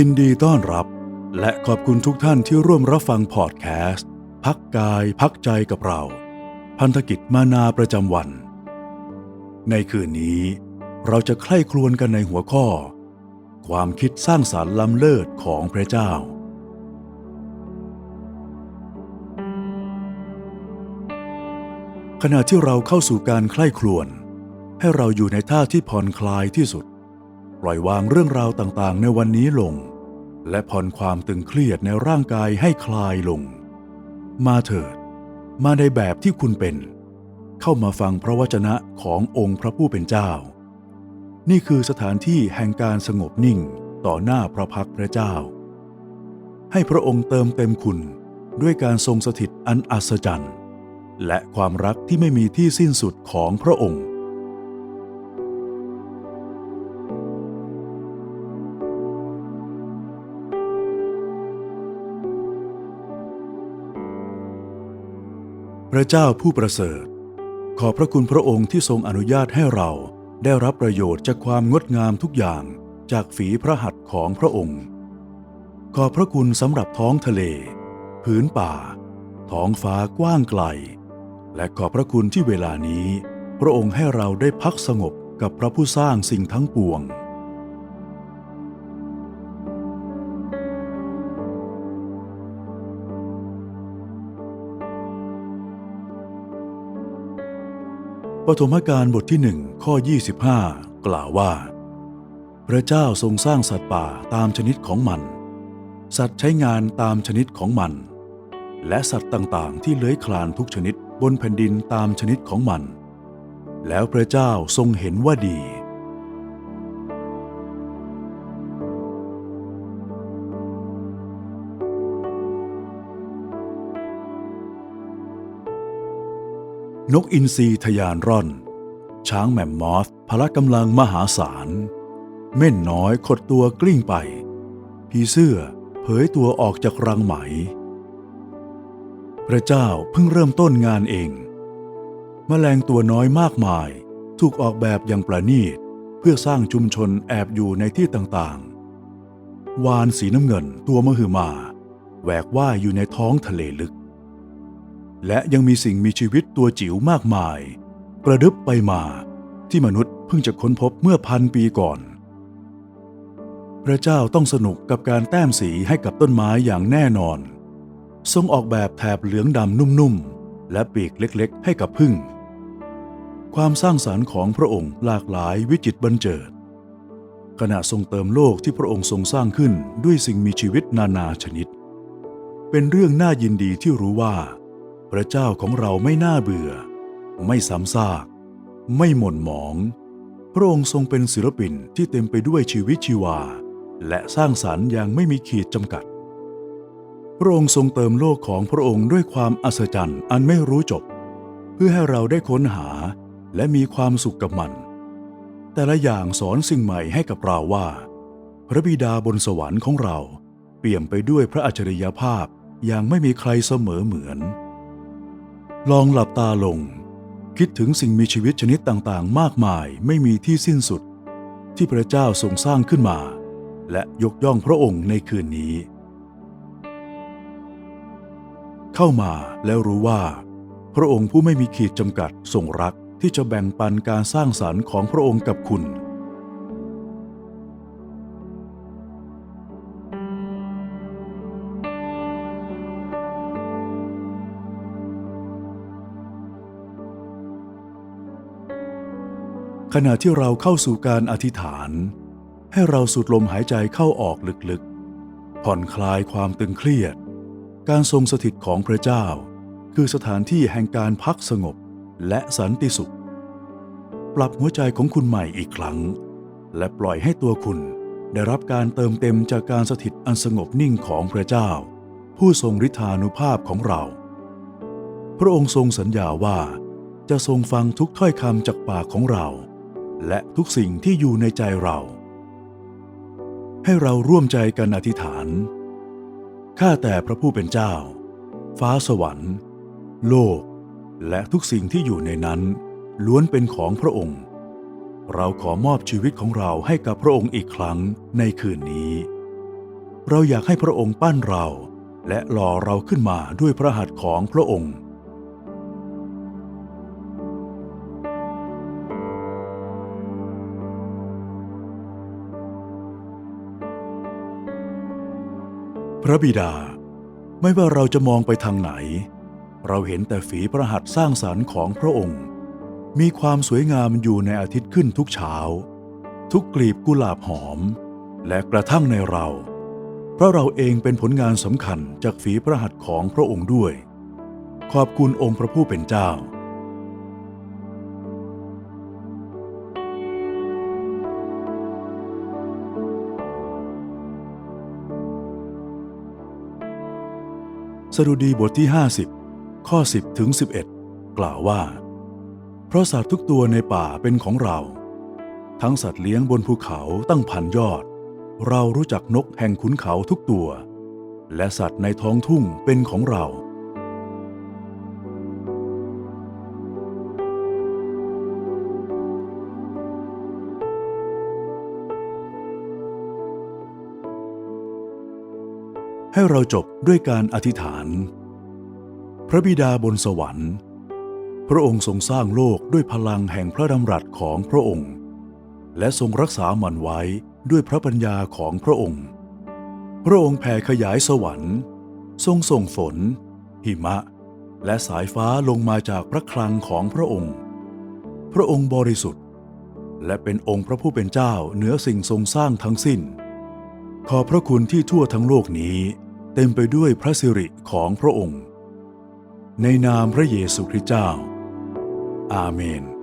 ยินดีต้อนรับ และขอบคุณทุกท่านที่ร่วมรับฟังพอดแคสต์ พักกายพักใจกับเรา พันธกิจมานาประจำวัน ในคืนนี้ เราจะใคร่ครวญกันในหัวข้อ ความคิดสร้างสารรค์ล้ำเลิศของพระเจ้า ขณะที่เราเข้าสู่การใคร่ครวญให้เราอยู่ในท่าที่ผ่อนคลายที่สุด ปล่อยวางเรื่องราวต่างๆ ในวันนี้ลง และผ่อนความตึงเครียดในร่างกายให้คลายลง มาเถิด มาในแบบที่คุณเป็น เข้ามาฟังพระวจนะขององค์พระผู้เป็นเจ้า นี่คือสถานที่แห่งการสงบนิ่งต่อหน้าพระพักตร์พระเจ้า ให้พระองค์เติมเต็มคุณด้วยการทรงสถิตอันอัศจรรย์ และความรักที่ไม่มีที่สิ้นสุดของพระองค์ พระเจ้าผู้ประเสริฐ ขอพระคุณพระองค์ที่ทรงอนุญาตให้เราได้รับประโยชน์จากความงดงามทุกอย่างจากฝีพระหัตถ์ของพระองค์ ขอพระคุณสำหรับท้องทะเลพื้นป่า ท้องฟ้ากว้างไกล และขอพระคุณที่เวลานี้ พระองค์ให้เราได้พักสงบกับพระผู้สร้างสิ่งทั้งปวง ปฐมกาลบทที่หนึ่งข้อ 25 กล่าวว่า พระเจ้าทรงสร้างสัตว์ป่าตามชนิดของมัน สัตว์ใช้งานตามชนิดของมัน และสัตว์ต่างๆ ที่เลื้อยคลานทุกชนิดบนแผ่นดินตามชนิดของมัน แล้วพระเจ้าทรงเห็นว่าดี นกอินทรีทยานร่อน ช้างแมมมอสพละกำลังมหาศาล เม่นน้อยขดตัวกลิ้งไป ผีเสื้อเผยตัวออกจากรังไหม พระเจ้าเพิ่งเริ่มต้นงานเองแมลงตัวน้อยมากมาย ถูกออกแบบอย่างประณีต เพื่อสร้างชุมชนแอบอยู่ในที่ต่างๆ วานสีน้ำเงินตัวมหึมา แหวกว่ายอยู่ในท้องทะเลลึก และยังมีสิ่งมีชีวิตตัวจิ๋วมากมาย ประดึบไปมาที่มนุษย์เพิ่งจะค้นพบเมื่อพันปีก่อน พระเจ้าต้องสนุกกับการแต้มสีให้กับต้นไม้อย่างแน่นอน ทรงออกแบบแถบเหลืองดำนุ่มๆ และปีกเล็กๆ ให้กับพึ่ง ความสร้างสารรค์ของพระองค์หลากหลายวิจิตบรรเจิด ขณะทรงเติมโลกที่พระองค์ทรงสร้างขึ้นด้วยสิ่งมีชีวิตนานาชนิด เป็นเรื่องน่ายินดีที่รู้ว่า พระเจ้าของเราไม่น่าเบื่อ ไม่ซ้ำซาก ไม่หม่นหมอง พระองค์ทรงเป็นศิลปินที่เต็มไปด้วยชีวิตชีวา และสร้างสรรค์อย่างไม่มีขีดจำกัด พระองค์ทรงเติมโลกของพระองค์ด้วยความอัศจรรย์อันไม่รู้จบ เพื่อให้เราได้ค้นหาและมีความสุขกับมัน แต่ละอย่างสอนสิ่งใหม่ให้กับเราว่า พระบิดาบนสวรรค์ของเรา เปี่ยมไปด้วยพระอัจฉริยภาพอย่างไม่มีใครเสมอเหมือน ลองหลับตาลง คิดถึงสิ่งมีชีวิตชนิดต่างๆ มากมายไม่มีที่สิ้นสุด ที่พระเจ้าทรงสร้างขึ้นมา และยกย่องพระองค์ในคืนนี้ เข้ามาแล้วรู้ว่า พระองค์ผู้ไม่มีขีดจำกัดทรงรักที่จะแบ่งปันการสร้างสรรค์ของพระองค์กับคุณ ขณะที่เราเข้าสู่การอธิษฐาน ให้เราสูดลมหายใจเข้าออกลึกๆ ผ่อนคลายความตึงเครียด การทรงสถิตของพระเจ้า คือสถานที่แห่งการพักสงบและสันติสุข ปรับหัวใจของคุณใหม่อีกครั้ง และปล่อยให้ตัวคุณได้รับการเติมเต็มจากการสถิตอันสงบนิ่งของพระเจ้า ผู้ทรงฤทธานุภาพของเรา พระองค์ทรงสัญญาว่าจะทรงฟังทุกถ้อยคำจากปากของเรา และทุกสิ่งที่อยู่ในใจเรา ให้เราร่วมใจกันอธิษฐาน ข้าแต่พระผู้เป็นเจ้า ฟ้าสวรรค์ โลก และทุกสิ่งที่อยู่ในนั้น ล้วนเป็นของพระองค์ เราขอมอบชีวิตของเราให้กับพระองค์อีกครั้งในคืนนี้ เราอยากให้พระองค์ปั้นเรา และหล่อเราขึ้นมาด้วยพระหัตถ์ของพระองค์ พระบิดา ไม่ว่าเราจะมองไปทางไหน เราเห็นแต่ฝีพระหัตถ์สร้างสรรค์ของพระองค์ มีความสวยงามอยู่ในอาทิตย์ขึ้นทุกเช้า ทุกกลีบกุหลาบหอม และกระทั่งในเรา เพราะเราเองเป็นผลงานสำคัญจากฝีพระหัตถ์ของพระองค์ด้วย ขอบคุณองค์พระผู้เป็นเจ้า สดุดีบทที่ 50 ข้อ 10 ถึง 11 กล่าวว่า เพราะสัตว์ทุกตัวในป่าเป็นของเรา ทั้งสัตว์เลี้ยงบนภูเขาตั้งพันยอด เรารู้จักนกแห่งขุนเขาทุกตัว และสัตว์ในท้องทุ่งเป็นของเรา ให้เราจบด้วยการอธิษฐาน พระบิดาบนสวรรค์ พระองค์ทรงสร้างโลกด้วยพลังแห่งพระดำรัสของพระองค์ และทรงรักษามันไว้ด้วยพระปัญญาของพระองค์ พระองค์แผ่ขยายสวรรค์ ทรงส่งฝน หิมะ และสายฟ้าลงมาจากพระคลังของพระองค์ พระองค์บริสุทธิ์ และเป็นองค์พระผู้เป็นเจ้าเหนือสิ่งทรงสร้างทั้งสิ้น ขอพระคุณที่ทั่วทั้งโลกนี้ เต็มไปด้วยพระสิริของพระองค์ ในนามพระเยซูคริสต์เจ้า อาเมน